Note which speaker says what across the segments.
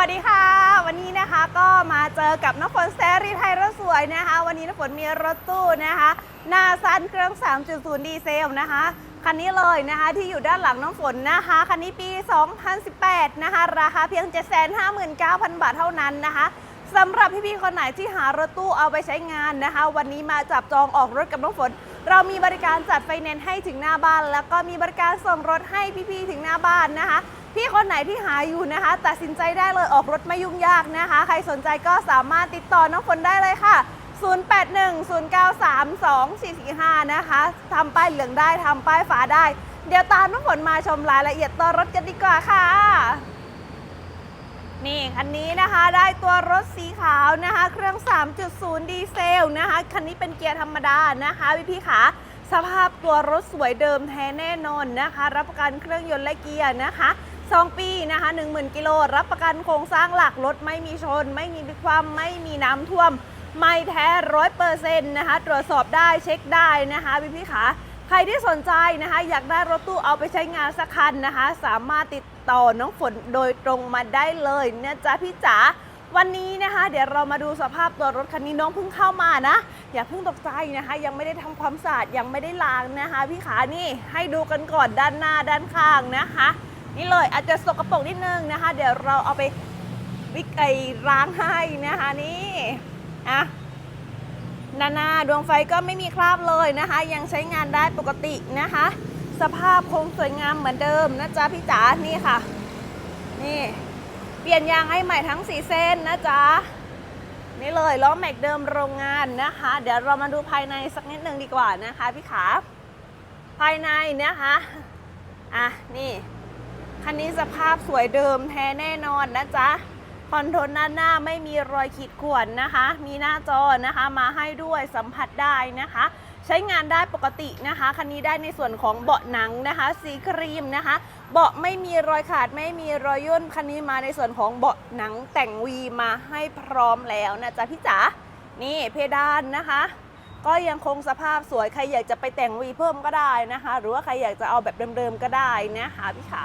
Speaker 1: วัสดีค่ะ วันนี้นะคะก็มาเจอกับน้ำฝนแซรีไทยรถสวยนะคะ วันนี้น้ำฝนมีรถตู้นะคะนาซันเครื่อง 3.0 ดีเซลนะคะคันนี้เลยนะคะที่อยู่ด้านหลังน้ำฝนนะคะ คันนี้ปี 2018 นะคะ ราคาเพียง 759,000 บาทเท่านั้นนะคะสำหรับพี่ๆคนไหนที่หารถตู้เอาไปใช้งานนะคะ วันนี้มาจับจองออกรถกับน้ำฝน เรามีบริการจัดไฟแนนซ์ให้ถึงหน้าบ้าน แล้วก็มีบริการส่งรถให้พี่ๆถึงหน้าบ้านนะคะ พี่คนไหนที่หาอยู่นะคะ ตัดสินใจได้เลยออกรถไม่ยุ่งยากนะคะ ใครสนใจก็สามารถติดต่อน้องฝนได้เลยค่ะ 0810932445 นะคะทำป้ายเหลืองได้ทำป้ายฝาได้ เดี๋ยวตามน้องฝนมาชมรายละเอียดตัวรถกันดีกว่าค่ะ นี่คันนี้นะคะได้ตัวรถสีขาวนะคะ เครื่อง 3.0 ดีเซลนะคะ คันนี้เป็นเกียร์ธรรมดานะคะพี่พี่ขาสภาพตัวรถสวยเดิมแท้แน่นอนนะคะ รับประกันเครื่องยนต์และเกียร์นะคะ 2 ปีนะคะ10,000กิโลรับประกันโครงสร้างหลักรถไม่มีชน ไม่มีความไม่มีน้ำท่วม ไม่แท้ร้อยเปอร์เซ็นต์นะคะตรวจสอบได้เช็คได้นะคะพี่พี่ขาใครที่สนใจนะคะ อยากได้รถตู้เอาไปใช้งานสักคันนะคะ สามารถติดต่อน้องฝนโดยตรงมาได้เลยนะจ๊ะพี่จ๋าวันนี้นะคะ เดี๋ยวเรามาดูสภาพตัวรถคันนี้น้องเพิ่งเข้ามานะ อย่าเพิ่งตกใจนะคะ ยังไม่ได้ทำความสะอาดยังไม่ได้ล้างนะคะ พี่ขานี่ให้ดูกันก่อนด้านหน้าด้านข้างนะคะ นี่เลยอาจจะสกปรกนิดนึงนะคะ เดี๋ยวเราเอาไปวิกไอล้างให้นะคะนี่อะนานาดวงไฟก็ไม่มีคราบเลยนะคะ ยังใช้งานได้ปกตินะคะ สภาพคงสวยงามเหมือนเดิมนะจ๊ะพี่จ๋านี่ค่ะ นี่เปลี่ยนยางให้ใหม่ทั้ง4เส้นนะจ๊ะนี่เลยล้อแม็กเดิมโรงงานนะคะ เดี๋ยวเรามาดูภายในสักนิดนึงดีกว่านะคะพี่ขาภายในนะคะอะนี่ คันนี้สภาพสวยเดิมแท้แน่นอนนะจ๊ะคอนโทรลด้านหน้าไม่มีรอยขีดข่วนนะคะ มีหน้าจอนะคะมาให้ด้วยสัมผัสได้นะคะ ใช้งานได้ปกตินะคะ คันนี้ได้ในส่วนของเบาะหนังนะคะ สีครีมนะคะ เบาะไม่มีรอยขาดไม่มีรอยย่น คันนี้มาในส่วนของเบาะหนังแต่งวีมาให้พร้อมแล้วนะจ๊ะพี่จ๋า นี่เพดานนะคะ ก็ยังคงสภาพสวย ใครอยากจะไปแต่งวีเพิ่มก็ได้นะคะ หรือว่าใครอยากจะเอาแบบเดิมๆก็ได้นะคะพี่ขา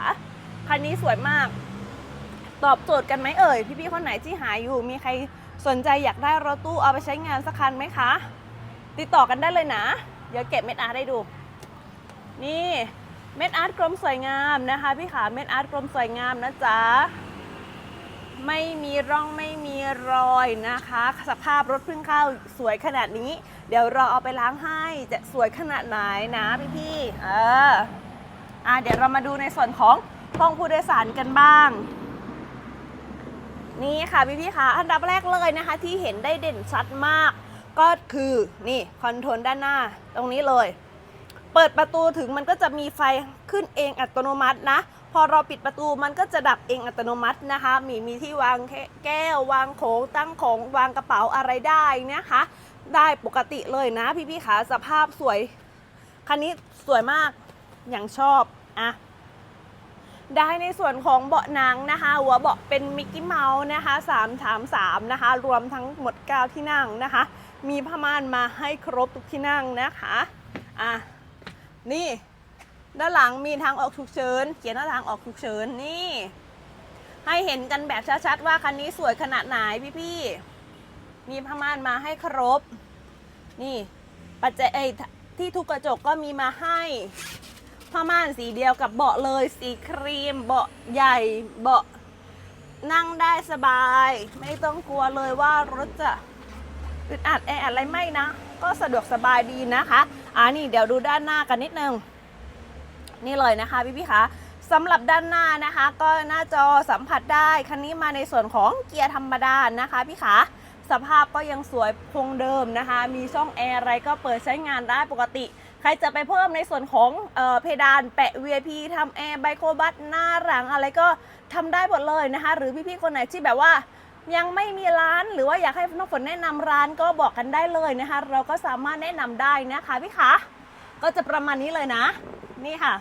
Speaker 1: คันนี้สวยมาก ตอบโจทย์กันไหมเอ่ย พี่ๆคนไหนที่หายอยู่ มีใครสนใจอยากได้รถตู้เอาไปใช้งานสักคันไหมคะ ติดต่อกันได้เลยนะ เดี๋ยวเก็บเม็ดอาร์ตให้ดู นี่เม็ดอาร์ตกลมสวยงามนะคะพี่ขาเม็ดอาร์ตกลมสวยงามนะจ๊ะไม่มีร่องไม่มีรอยนะคะ สภาพรถเพิ่งเข้าสวยขนาดนี้ เดี๋ยวเราเอาไปล้างให้จะสวยขนาดไหนนะพี่ๆเอออะเดี๋ยวเรามาดูในส่วนของ ห้องผู้โดยสารกันบ้าง นี่ค่ะพี่พี่ๆค่ะอันดับแรกเลยนะคะที่เห็นได้เด่นชัดมาก ก็คือนี่คอนโทรลด้านหน้าตรงนี้เลย เปิดประตูถึงมันก็จะมีไฟขึ้นเองอัตโนมัตินะ พอเราปิดประตูมันก็จะดับเองอัตโนมัตินะคะ มีมีที่วางแก้ววางของตั้งของวางกระเป๋าอะไรได้นะคะ ได้ปกติเลยนะพี่พี่ๆขาสภาพสวยคันนี้สวยมากอย่างชอบอะ ได้ในส่วนของเบาะหนังนะคะ หัวเบาะเป็นมิกกี้เมาส์นะคะ3ถาม3นะคะ รวมทั้งหมด 9 ที่นั่งนะคะ มีผ้าม่านมาให้ครบทุกที่นั่งนะคะอะนี่ด้านหลังมีทางออกฉุกเฉินเขียนว่าทางออกฉุกเฉินนี่ ให้เห็นกันแบบชัดๆว่าคันนี้สวยขนาดไหนพี่ๆมีผ้าม่านมาให้ครบ นี่ปัจจัยเอ้ยที่ทุกกระจกก็มีมาให้ ผ้าม่านสีเดียวกับเบาะเลย สีครีม เบาะใหญ่ เบาะนั่งได้สบาย ไม่ต้องกลัวเลยว่ารถจะอึดอัดแออัดอะไรไม่นะ ก็สะดวกสบายดีนะคะอ่านี่เดี๋ยวดูด้านหน้ากันนิดนึง นี่เลยนะคะพี่พี่คะสำหรับด้านหน้านะคะ ก็หน้าจอสัมผัสได้คันนี้มาในส่วนของเกียร์ธรรมดานะคะพี่ขาสภาพก็ยังสวยคงเดิมนะคะ มีช่องแอร์อะไรก็เปิดใช้งานได้ปกติ ครจะไปเพิ่มในส่วนของเออเพดานแปะ VIP ทำแอร์ไบโคบัสหน้าหลังอะไรก็ทำได้หมดเลยนะคะ หรือพี่ๆคนไหนที่แบบว่ายังไม่มีร้านหรือว่าอยากให้น้องฝนแนะนำร้านก็บอกกันได้เลยนะคะ เราก็สามารถแนะนำได้นะคะพี่คะก็จะประมาณนี้เลยนะ นี่ค่ะ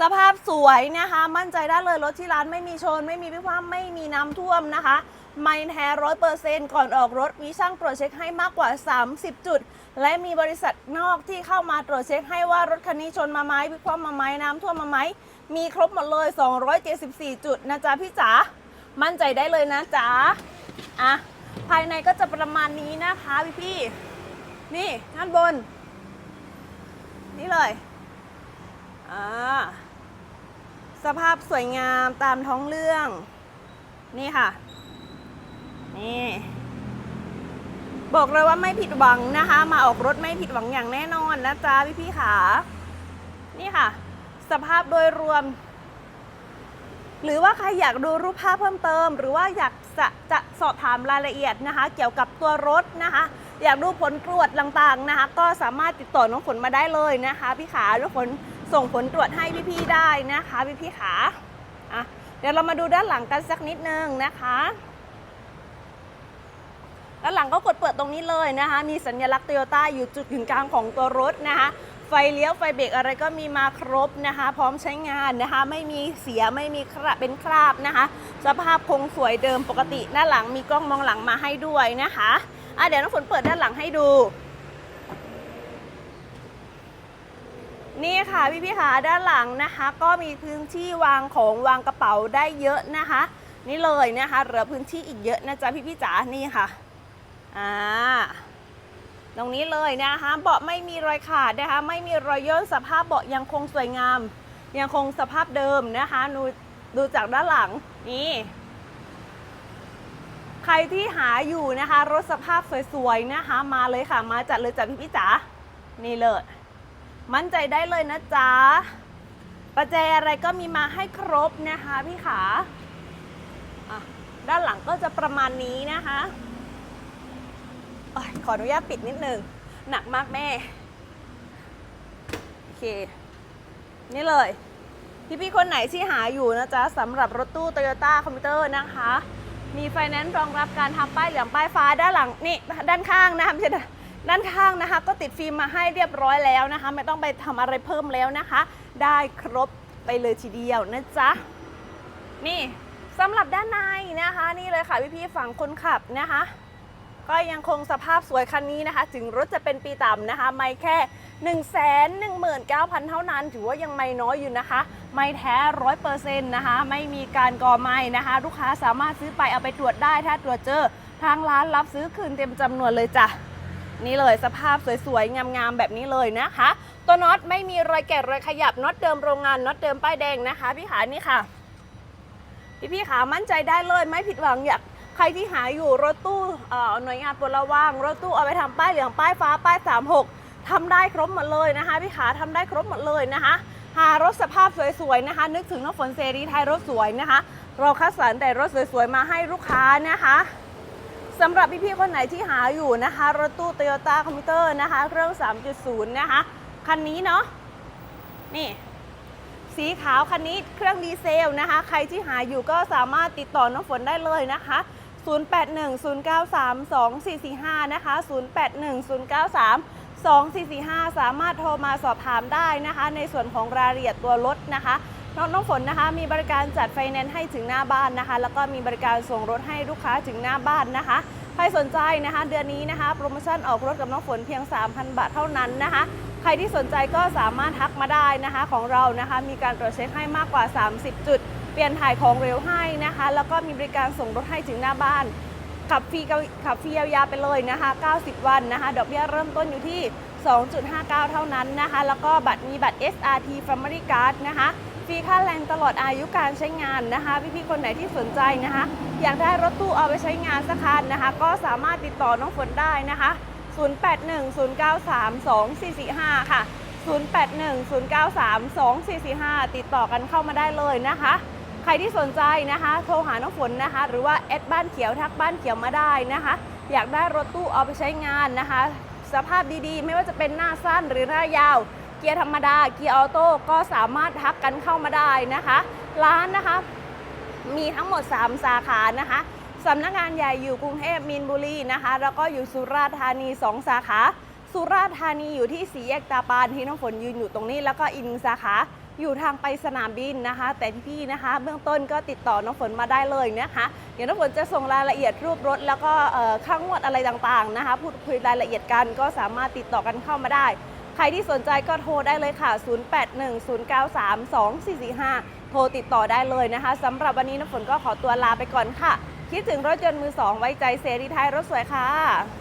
Speaker 1: สภาพสวยนะคะ มั่นใจได้เลยรถที่ร้านไม่มีชน ไม่มีพิพามไม่มีน้ำท่วมนะคะ ไม่แท้ร้อยเปอร์เซ็นต์ก่อนออกรถมีช่างตรวจเช็คให้มากกว่า 30 จุด และมีบริษัทนอกที่เข้ามาตรวจเช็คให้ว่ารถคันนี้ชนมาไหมพิพามมาไหมน้ำท่วมมาไหมมีครบหมดเลย 274 จุดนะจ๊ะพี่จ๋ามั่นใจได้เลยนะจ๊ะอะภายในก็จะประมาณนี้นะคะพี่พี่นี่ด้านบน นี่เลยอ่าสภาพสวยงามตามท้องเรื่อง นี่ค่ะ นี่บอกเลยว่าไม่ผิดหวังนะคะ มาออกรถไม่ผิดหวังอย่างแน่นอนนะจ๊ะพี่พี่ขา นี่ค่ะ สภาพโดยรวม หรือว่าใครอยากดูรูปภาพเพิ่มเติม หรือว่าอยากจะจะสอบถามรายละเอียดนะคะ เกี่ยวกับตัวรถนะคะ อยากดูผลตรวจต่างๆนะคะ ก็สามารถติดต่อน้องฝนมาได้เลยนะคะ พี่ขาน้องฝนส่งผลตรวจให้พี่ๆได้นะคะ พี่ๆขาอะเดี๋ยวเรามาดูด้านหลังกันสักนิดนึงนะคะ ด้านหลังก็กดเปิดตรงนี้เลยนะคะ มีสัญลักษณ์โตโยต้าอยู่จุดกึ่งกลางของตัวรถนะคะ ไฟเลี้ยวไฟเบรกอะไรก็มีมาครบนะคะ พร้อมใช้งานนะคะ ไม่มีเสียไม่มีคราบเป็นคราบนะคะ สภาพคงสวยเดิมปกติด้านหลังมีกล้องมองหลังมาให้ด้วยนะคะอะเดี๋ยวน้องฝนเปิดด้านหลังให้ดูนี่ค่ะพี่พี่ๆค่ะด้านหลังนะคะ ก็มีพื้นที่วางของวางกระเป๋าได้เยอะนะคะ นี่เลยนะคะเหลือพื้นที่อีกเยอะนะจ๊ะพี่พี่จ๋านี่ค่ะ อ่าตรงนี้เลยนะคะเบาะไม่มีรอยขาดนะคะ ไม่มีรอยย่นสภาพเบาะยังคงสวยงาม ยังคงสภาพเดิมนะคะดูดูจากด้านหลังนี่ใครที่หาอยู่นะคะ รถสภาพสวยๆนะคะ มาเลยค่ะ มาจัดเลยจ้ะพี่พี่จ๋านี่เลย มั่นใจได้เลยนะจ๊ะประแจอะไรก็มีมาให้ครบนะคะพี่ขาด้านหลังก็จะประมาณนี้นะคะ ขออนุญาตปิดนิดนึง หนักมากแม่ โอเค นี่เลย พี่ๆคนไหนที่หาอยู่นะจ๊ะสำหรับรถตู้ Toyota คอมพิวเตอร์นะคะ มีไฟแนนซ์รองรับการทำป้ายเหลืองป้ายฟ้าด้านหลังนี่ด้านข้างนะคะไม่ใช่ด้านด้านข้างนะคะ ก็ติดฟิล์มมาให้เรียบร้อยแล้วนะคะ ไม่ต้องไปทำอะไรเพิ่มแล้วนะคะ ได้ครบไปเลยทีเดียวนะจ๊ะนี่สำหรับด้านในนะคะ นี่เลยค่ะพี่ๆฝั่งคนขับนะคะ ก็ยังคงสภาพสวยคันนี้นะคะ ถึงรถจะเป็นปีต่ำนะคะ ไม่แค่ 1 1 9 0 0 0 เท่านั้น ถือว่ายังไม่น้อยอยู่นะคะ ไม่แท้ร้อยเปอร์เซ็นต์นะคะ ไม่มีการก่อไหม้นะคะ ลูกค้าสามารถซื้อไปเอาไปตรวจได้ ถ้าตรวจเจอทางร้านรับซื้อคืนเต็มจำนวนเลยจ้ะนี่เลยสภาพสวยๆ งามๆ แบบนี้เลยนะคะ ตัวน็อตไม่มีรอยแกะรอยขยับน็อตเดิมโรงงานน็อตเดิมป้ายแดงนะคะ พี่ขานี่ค่ะ พี่ๆขามั่นใจได้เลยไม่ผิดหวังอยาก รที่หาอยู่รถตู้หน่วยงานปลระว่างรถตู้เอาไปทำป้ายเหลืองป้ายฟ้าป้าย 36ทำได้ครบหมดเลยนะคะพี่ขาทำได้ครบหมดเลยนะคะ หารถสภาพสวยๆนะคะ นึกถึงน้ำฝนเซรีไทยรถสวยนะคะ เราคัดสรรแต่รถสวยๆมาให้ลูกค้านะคะสำหรับพี่ๆคนไหนที่หาอยู่นะคะ รถตู้ Toyota คอมพิวเตอร์นะคะ เครื่อง 3.0 นะคะ คันนี้เนาะนี่ สีขาวคันนี้เครื่องดีเซลนะคะ ใครที่หาอยู่ก็สามารถติดต่อน้องฝนได้เลยนะคะ 0810932445 นะคะ 0810932445 สามารถโทรมาสอบถามได้นะคะ ในส่วนของรายละเอียดตัวรถนะคะน้องฝนนะคะ มีบริการจัดไฟแนนซ์ให้ถึงหน้าบ้านนะคะ แล้วก็มีบริการส่งรถให้ลูกค้าถึงหน้าบ้านนะคะ ใครสนใจนะคะ เดือนนี้นะคะ โปรโมชั่นออกรถกับน้องฝนเพียง 3,000 บาทเท่านั้นนะคะ ใครที่สนใจก็สามารถทักมาได้นะคะ ของเรานะคะ มีการตรวจเช็คให้มากกว่า 30 จุด เปลี่ยนถ่ายของเร็วให้นะคะ แล้วก็มีบริการส่งรถให้ถึงหน้าบ้านขับฟรีขับฟรียาวๆไปเลยนะคะ 90 วันนะคะ ดอกเบี้ยเริ่มต้นอยู่ที่ 2.59 เท่านั้นนะคะ แล้วก็บัตรมีบัตร SRT Family Card นะคะ ฟรีค่าแรงตลอดอายุการใช้งานนะคะ พี่ๆคนไหนที่สนใจนะคะ อยากได้รถตู้เอาไปใช้งานสักคันนะคะ ก็สามารถติดต่อน้องฝนได้นะคะ 0810932445 ค่ะ 0810932445 ติดต่อกันเข้ามาได้เลยนะคะ ใครที่สนใจนะคะ โทรหาน้องฝนนะคะ หรือว่าแอดบ้านเขียวทักบ้านเขียวมาได้นะคะ อยากได้รถตู้เอาไปใช้งานนะคะ สภาพดีๆ ไม่ว่าจะเป็นหน้าสั้นหรือหน้ายาว เกียร์ธรรมดา เกียร์ออโต้ก็สามารถทักกันเข้ามาได้นะคะ ร้านนะคะ มีทั้งหมด 3 สาขานะคะสำนักงานใหญ่อยู่กรุงเทพมีนบุรีนะคะ แล้วก็อยู่สุราษฎร์ธานี 2 สาขา สุราษฎร์ธานีอยู่ที่สีแยกตาปานที่น้องฝนยืนอยู่ตรงนี้ แล้วก็อีกหนึ่งสาขา อยู่ทางไปสนามบินนะคะ แต่พี่ๆนะคะ เบื้องต้นก็ติดต่อน้องฝนมาได้เลยนะคะ เดี๋ยวน้องฝนจะส่งรายละเอียดรูปรถ แล้วก็เอ่อค่างวดอะไรต่างๆนะคะ พูดคุยรายละเอียดกันก็สามารถติดต่อกันเข้ามาได้ ใครที่สนใจก็โทรได้เลยค่ะ 0810932445 โทรติดต่อได้เลยนะคะสำหรับวันนี้น้ำฝนก็ขอตัวลาไปก่อนค่ะ คิดถึงรถยนต์มือสองไว้ใจเสรีไทยรถสวยค่ะ